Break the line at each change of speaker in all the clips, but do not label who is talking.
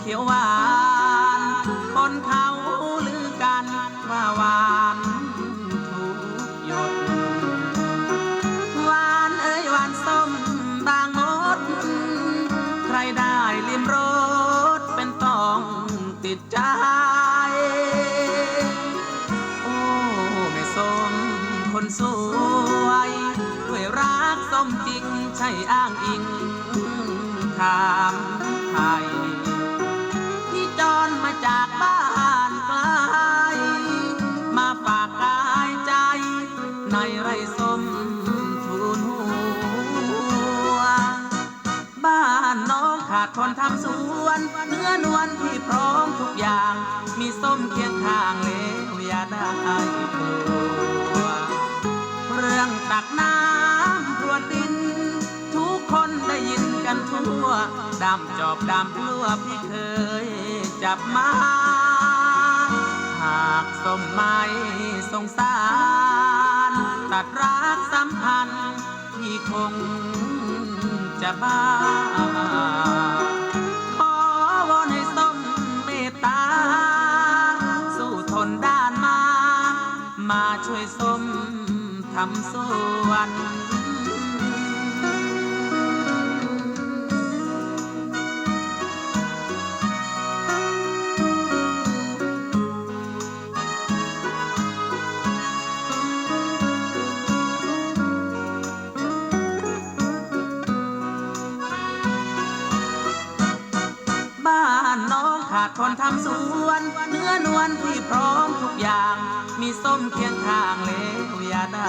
เขียวหวาน คนเขาลือกันว่าหวานทุกหยดหวานเอ้ยหวานส้มบางมด ใครได้ลิมรสเป็นต้องติดใจโอ้แม่ส้มคนสวยด้วยรักส้มจริงใช่อ้างอิงถาม ไทย ที่จรมาจากบ้านไกล มาฝากกายใจ ในไร่ส้มทูนหัว บ้านน้องขาดคนทำสวน เนื้อนวลที่พร้อมทุกอย่าง มีส้มเคียงข้างแล้วอย่าได้กลัวเรื่องตักน้ำ กันทั่ว ดำจอบดำพลัวพี่เคยจับมา หากสมไม่สงสาร ตัดรักสัมพันธ์ที่คงจะบ้าขอวอนให้สมเมตตา สู้ทนด้านมา มาช่วยสมทำสวน ทำสวน เนื้อนวลที่พร้อมทุกอย่าง มีส้มเคียงข้างแล้วอย่าได้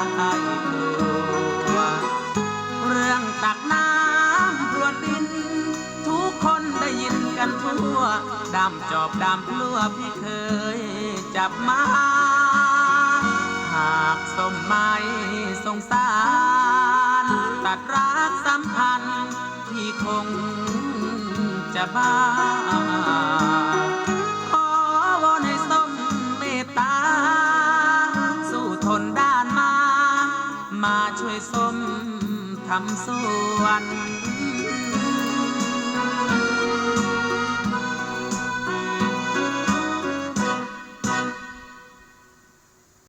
กลัวเรื่องตักน้ำพรวนดิน ทุกคนได้ยินกันทั่วดำจอบดำพลัวพี่เคยจับมา หากสมไม่สงสาร ตัดรักสัมพันธ์ที่คงจะบ้า ทำสวน